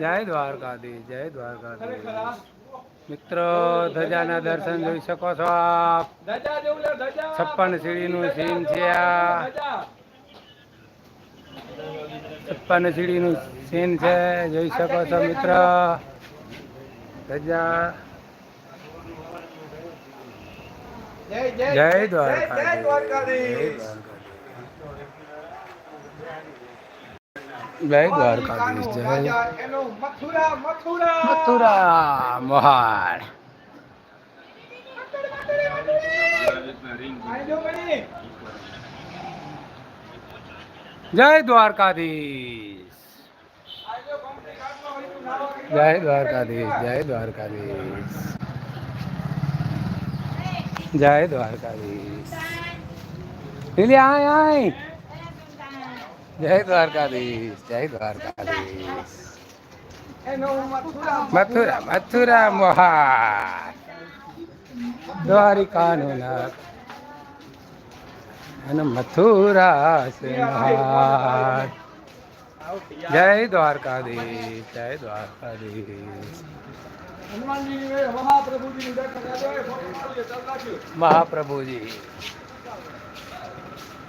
જય દ્વારકાધી જય દ્વારકાધી મિત્રો ધજાના દર્શન જોઈ શકો છો આપ. છપ્પન સીડીનું સીન છે આ. છપ્પન સીડીનું સીન છે, જોઈ શકો છો મિત્ર. ધજા. જય દ્વારકા જય દ્વારકાધીશ. જય દ્વારકાધીશ જય મથુરા મોહાડ જય દ્વારકાધીશ. જય દ્વારકાધીશ જય દ્વારકાધીશ. જય દ્વારકાધીશ. લીલી, આય આય. જય દ્વારકાધીશ જય દ્વારકાધીશ. મથુરા મથુરા મહાર. દ્વારિકા નાથ અને મથુરા સિંહાર જય દ્વારકાધીશ જય દ્વારકાધીશ. મહાપ્રભુજી.